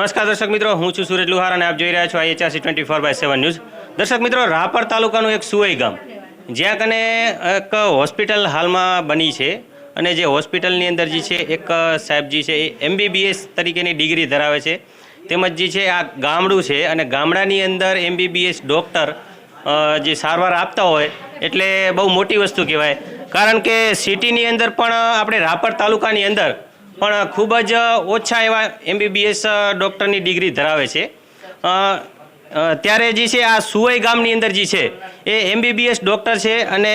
નમસ્કાર દર્શક મિત્રો, હું છું સુરજ લુહાર અને આપ જોઈ રહ્યા છો IHRC twenty four by seven news. દર્શક મિત્રો, રાપર તાલુકાનું એક સુવઈ ગામ, જ્યાં કને એક હોસ્પિટલ હાલમાં બની છે અને જે હોસ્પિટલની અંદર જે છે, એક સાહેબજી છે, એ એમબીબીએસ તરીકેની ડિગ્રી ધરાવે છે. તેમજ જે છે, આ ગામડું છે અને ગામડાની અંદર એમબીબીએસ ડૉક્ટર જે સારવાર આપતા હોય, એટલે બહુ મોટી વસ્તુ કહેવાય. કારણ કે સિટીની અંદર પણ આપણે રાપર તાલુકાની અંદર પણ ખૂબ જ ઓછા એવા એમબીબીએસ ડૉક્ટરની ડિગ્રી ધરાવે છે. ત્યારે જે છે આ સુવઈ ગામની અંદર જે છે એ એમબીબીએસ ડૉક્ટર છે અને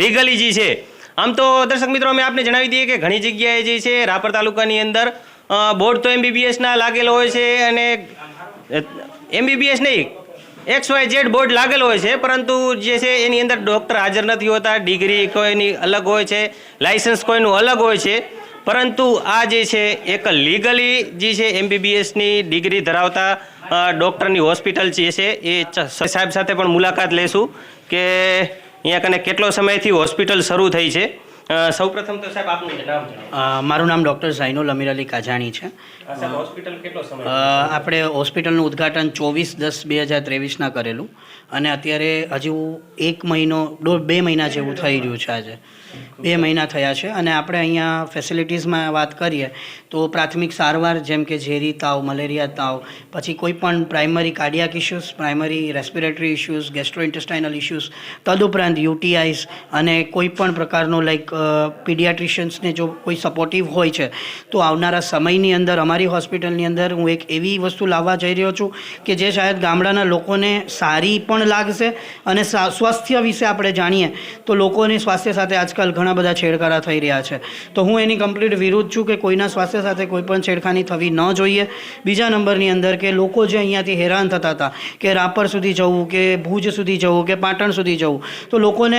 લીગલી જે છે. આમ તો દર્શક મિત્રો, અમે આપને જણાવી દઈએ કે ઘણી જગ્યાએ જે છે રાપર તાલુકાની અંદર બોર્ડ તો એમબીબીએસના લાગેલો હોય છે અને એમબીબીએસ નહીં એક્સ વાય ઝેડ બોર્ડ લાગેલો હોય છે, પરંતુ જે છે એની અંદર ડૉક્ટર હાજર નથી હોતા, ડિગ્રી કોઈની અલગ હોય છે લાઇસન્સ કોઈનું અલગ હોય છે. પરંતુ આ જે છે, એક લીગલી જે છે એમબીબીએસની ડિગ્રી ધરાવતા ડૉક્ટરની હોસ્પિટલ જે છે, એ સાહેબ સાથે પણ મુલાકાત લેશું કે અહીંયા કને કેટલો સમયથી હોસ્પિટલ શરૂ થઈ છે. સૌપ્રથમ તો સાહેબ આપનું નામ જણાવો. મારું નામ ડૉક્ટર ઝાઇનુલ અમીર અલી કાજાણી છે. હોસ્પિટલ કેટલો સમય આપણે હોસ્પિટલનું ઉદ્ઘાટન ચોવીસ દસ બે હજાર ત્રેવીસના કરેલું. અને અત્યારે હજુ એક મહિનો દોઢ બે મહિના જેવું થઈ રહ્યું છે આજે. બે મહિના થયા છે અને આપણે અહીંયા ફેસિલિટીઝમાં વાત કરીએ તો પ્રાથમિક સારવાર જેમ કે ઝેરી તાવ મલેરિયા તાવ પછી કોઈ પણ primary cardiac issues primary respiratory issues gastrointestinal issues તદુપરાંત યુટીઆઈસ અને કોઈ પણ પ્રકારનો લાઈક પીડિયાટ્રિશિયન્સને જો કોઈ સપોર્ટિવ હોય છે, તો આવનારા સમયની અંદર અમારી હોસ્પિટલની અંદર હું એક એવી વસ્તુ લાવવા જઈ રહ્યો છું કે જે શાયદ ગામડાના લોકોને સારી પણ લાગશે અને સ્વાસ્થ્ય વિશે આપણે જાણીએ, તો લોકોની સ્વાસ્થ્ય સાથે આજકાલ ઘણા બધા છેડકારા થઈ રહ્યા છે. તો હું એની કમ્પ્લીટ વિરુદ્ધ છું કે કોઈના સ્વાસ્થ્ય સાથે કોઈ પણ છેડખાની થવી ન જોઈએ. બીજા નંબરની અંદર કે લોકો જે અહીંયાથી હેરાન થતા હતા, કે રાપર સુધી જવું, કે ભુજ સુધી જવું, કે પાટણ સુધી જવું, તો લોકોને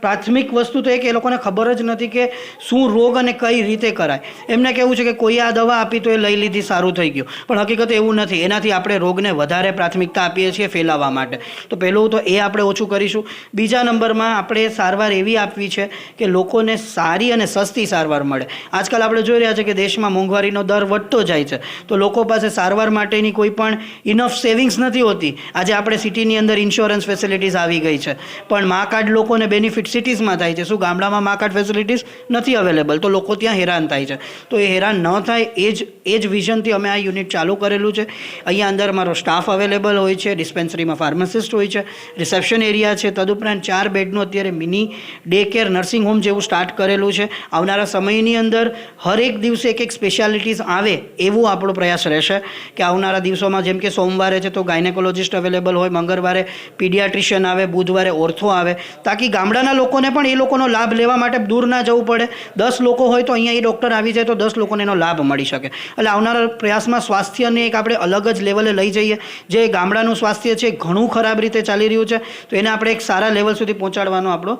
પ્રાથમિક વસ્તુ તો એ કે એ લોકોને ખબર જ નથી કે શું રોગ અને કઈ રીતે કરાય. એમને કહેવું છે કે કોઈ આ દવા આપી તો એ લઈ લીધી, સારું થઈ ગયું. પણ હકીકત એવું નથી. એનાથી આપણે રોગને વધારે પ્રાથમિકતા આપીએ છીએ ફેલાવવા માટે. તો પહેલું તો એ આપણે ઓછું કરીશું. બીજા નંબરમાં આપણે સારવાર એવી આપવી છે કે લોકોને સારી અને સસ્તી સારવાર મળે. આજકાલ આપણે જોઈ રહ્યા છે કે દેશમાં મોંઘવારીનો દર વધતો જાય છે. તો લોકો પાસે સારવાર માટેની કોઈ પણ ઇનફ સેવિંગ્સ નથી હોતી. આજે આપણે સિટીની અંદર ઇન્સ્યોરન્સ ફેસિલિટીઝ આવી ગઈ છે. પણ મા કાર્ડ લોકોને બેનિફિટ સિટીઝમાં થાય છે. શું ગામડામાં માર્કેટ ફેસિલિટીઝ નથી અવેલેબલ તો લોકો ત્યાં હેરાન થાય છે. તો એ હેરાન ન થાય એ જ એ જ વિઝનથી અમે આ યુનિટ ચાલુ કરેલું છે. અહીંયા અંદર મારો સ્ટાફ અવેલેબલ હોય છે ડિસ્પેન્સરીમાં ફાર્માસિસ્ટ હોય છે રિસેપ્શન એરિયા છે. તદુપરાંત ચાર બેડનું અત્યારે mini day care nursing home જેવું સ્ટાર્ટ કરેલું છે. આવનારા સમયની અંદર હરેક દિવસે એક એક સ્પેશિયાલિટીઝ આવે એવું આપણો પ્રયાસ રહેશે કે આવનારા દિવસોમાં જેમ કે સોમવારે છે તો ગાયનેકોલોજિસ્ટ અવેલેબલ હોય, મંગળવારે પીડિયાટ્રિશિયન આવે, બુધવારે ઓર્થો આવે, તાકી ગામડાના લોકોને પણ એ લોકોનો લાભ લેવા માટે દૂર ના જવું પડે. દસ લોકો હોય તો અહીંયા એ ડૉક્ટર આવી જાય તો દસ લોકોને એનો લાભ મળી શકે. એટલે આવનારા પ્રયાસમાં સ્વાસ્થ્યને એક આપણે અલગ જ લેવલે લઈ જઈએ. જે ગામડાનું સ્વાસ્થ્ય છે ઘણું ખરાબ રીતે ચાલી રહ્યું છે. તો એને આપણે એક સારા લેવલ સુધી પહોંચાડવાનો આપણો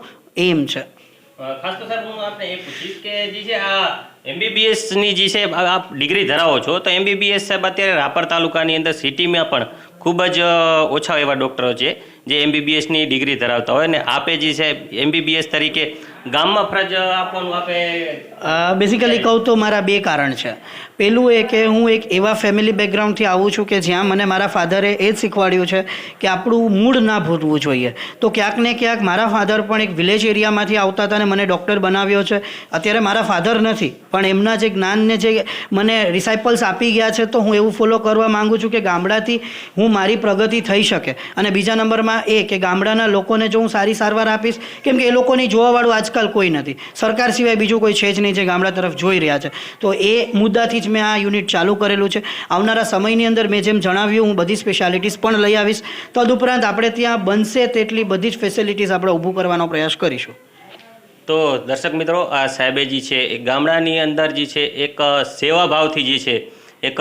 એમ છે. ખાસ તો સાહેબ હું આપને એ પૂછીશ કે જે છે, આ એમબીબીએસની જે છે આપ ડિગ્રી ધરાવો છો, તો એમબીબીએસ સાહેબ અત્યારે રાપર તાલુકાની અંદર સિટીમાં પણ ખૂબ જ ઓછા એવા ડૉક્ટરો છે. જે એમબીબીએસની ડિગ્રી ધરાવતા હોય ને આપે જે છે એમબીબીએસ તરીકે ગામમાં ફરજ આપવાનું આપે? બેઝિકલી કહું તો મારા બે કારણ છે. પહેલું એ કે હું એક એવા ફેમિલી બેકગ્રાઉન્ડથી આવું છું કે જ્યાં મને મારા ફાધરે એ જ શીખવાડ્યું છે કે આપણું મૂળ ના ભૂલવું જોઈએ. તો ક્યાંક ને ક્યાંક મારા ફાધર પણ એક વિલેજ એરિયામાંથી આવતા હતા અને મને ડૉક્ટર બનાવ્યો છે. અત્યારે મારા ફાધર નથી પણ એમના જે જ્ઞાનને જે મને રિસાઇપલ્સ આપી ગયા છે તો હું એવું ફોલો કરવા માગું છું કે ગામડાથી હું મારી પ્રગતિ થઈ શકે. અને બીજા નંબરમાં એ કે ગામડાના લોકોને જો હું સારી સારવાર આપીશ, કેમ કે એ લોકોની જોવાવાળું આજકાલ કોઈ નથી. સરકાર સિવાય બીજું કોઈ છે જ નહીં જે ગામડા તરફ જોઈ રહ્યા છે. તો એ મુદ્દાથી જ મેં આ યુનિટ ચાલુ કરેલું છે. આવનારા સમયની અંદર મેં જેમ જણાવ્યું, હું બધી સ્પેશિયાલિટીઝ પણ લઈ આવીશ. તદુપરાંત આપણે ત્યાં બનશે તેટલી બધી જ ફેસિલિટીઝ આપણે ઊભું કરવાનો પ્રયાસ કરીશું. તો દર્શક મિત્રો, આ સાહેબેજી છે, એ ગામડાની અંદર જે છે, એક સેવા સેવાભાવથી જે છે, એક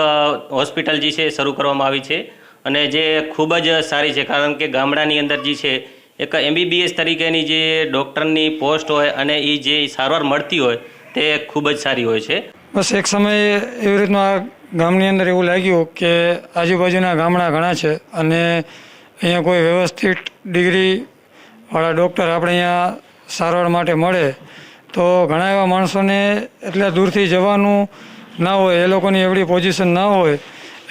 હોસ્પિટલ જે છે, શરૂ કરવામાં આવી છે. અને જે ખૂબ જ સારી છે, કારણ કે ગામડાની અંદર જે છે, એક એમબીબીએસ તરીકેની જે ડૉક્ટરની પોસ્ટ હોય અને એ જે સારવાર મળતી હોય, તે ખૂબ જ સારી હોય છે. બસ એક સમયે એવી રીતનું ગામની અંદર એવું લાગ્યું કે આજુબાજુના ગામડા ઘણા છે અને અહીંયા કોઈ વ્યવસ્થિત ડિગ્રીવાળા ડૉક્ટર આપણે અહીંયા સારવાર માટે મળે, તો ઘણા એવા માણસોને એટલા દૂરથી જવાનું ના હોય, એ લોકોની એવડી પોઝિશન ના હોય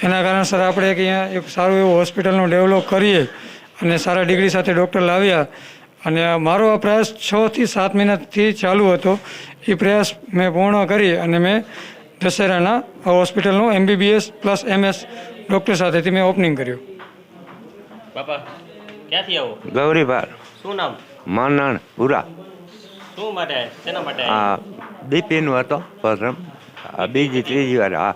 એના કારણસર આપણે એક અહીંયા એક સારું એવું હોસ્પિટલનું ડેવલપ કરીએ અને સારા ડિગ્રી સાથે ડૉક્ટર લાવ્યા. અને મારો આ પ્રયાસ છથી સાત મહિનાથી ચાલુ હતો. એ પ્રયાસ મેં પૂર્ણ કરી અને મેં દશેરાના આ હોસ્પિટલનું એમબીબીએસ પ્લસ એમએસ ડૉક્ટર સાથેથી મેં ઓપનિંગ કર્યું. બાપા ક્યાંથી આવો? ગૌરીભાર શું નામ? માનણ ઉરા. શું માટે? શેના માટે? આ બીપીનું હતો પ્રથમ. આ બીજી ત્રીજી વાર. હા.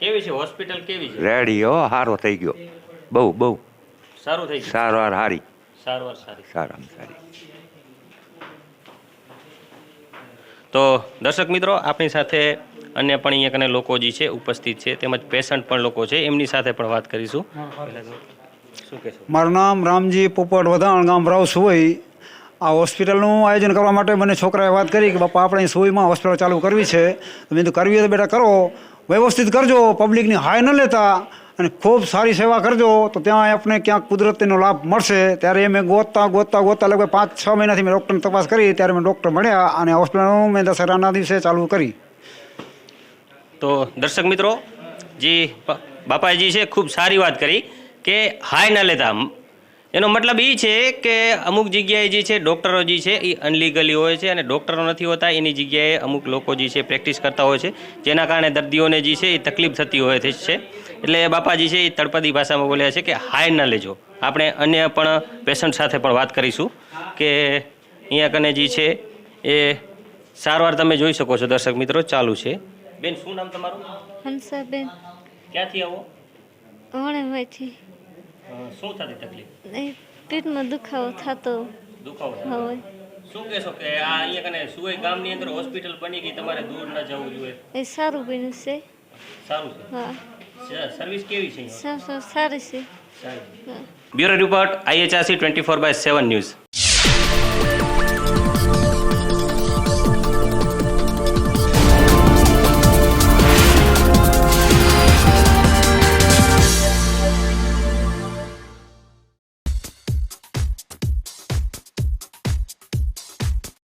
કેવી છે? હોસ્પિટલ કેવી છે? રેડી હો સારો થઈ ગયો. બહુ બહુ. સારું થઈ ગયું. સારવાર સારી સારવાર સારી. સારામાં સારી. તો દર્શક મિત્રો આપણી સાથે અન્ય પણ અહીંયા કને લોકો જે છે ઉપસ્થિત છે તેમજ પેશન્ટ પણ લોકો છે એમની સાથે પણ વાત કરીશું. મારું નામ રામજી પોપટ વધાણ ગામ રાવ સુવઈ. આ હોસ્પિટલનું આયોજન કરવા માટે મને છોકરાએ વાત કરી કે બાપા આપણે સુવઈમાં સુઈમાં હોસ્પિટલ ચાલુ કરવી છે. તો મેં તો કરવી હોય તો બેટા કરો. વ્યવસ્થિત કરજો પબ્લિકની હાય ન લેતા અને ખૂબ સારી સેવા કરજો, તો ત્યાં આપણે ક્યાંક કુદરતીનો લાભ મળશે. ત્યારે મેં ગોતતા ગોતતા ગોતતા લગભગ પાંચ, છ મહિનાથી મેં ડૉક્ટરની તપાસ કરી, ત્યારે મેં ડૉક્ટર મળ્યા અને હોસ્પિટલ મેં દશેરાના દિવસે ચાલુ કરી. તો દર્શક મિત્રો, જે બાપાજી છે, ખૂબ સારી વાત કરી કે હાય ન લેતા. એનો મતલબ એ છે કે અમુક જગ્યાએ જે છે ડૉક્ટરો જે છે એ અનલીગલી હોય છે અને ડૉક્ટરો નથી હોતા એની જગ્યાએ અમુક લોકો જે છે પ્રેક્ટિસ કરતા હોય છે જેના કારણે દર્દીઓને જે છે એ તકલીફ થતી હોય છે એટલે બાપાજી છે એ તળપદી ભાષામાં બોલ્યા છે કે હાય ન લેજો. આપણે અન્ય પણ પેશન્ટ સાથે પણ વાત કરીશું કે અહીંયા કને જે છે એ સારવાર તમે જોઈ શકો છો દર્શક મિત્રો ચાલુ છે. બેન શું નામ તમારું? હંસાબેન. ક્યાંથી આવો? વણેવાથી શું થતી તકલીફ? પેટમાં દુખાવો થતો. દુખાવો થતો? શું કહેશો કે આ અહીંયા કને સુઈ ગામની અંદર હોસ્પિટલ બની ગઈ તમારે દૂર ન જવું જોઈએ? એ સારું બન્યું છે. સારું છે? હા. સ- સર્વિસ કેવી છે સારી છે. સારી હા. Bureau report IHRC twenty four by seven news.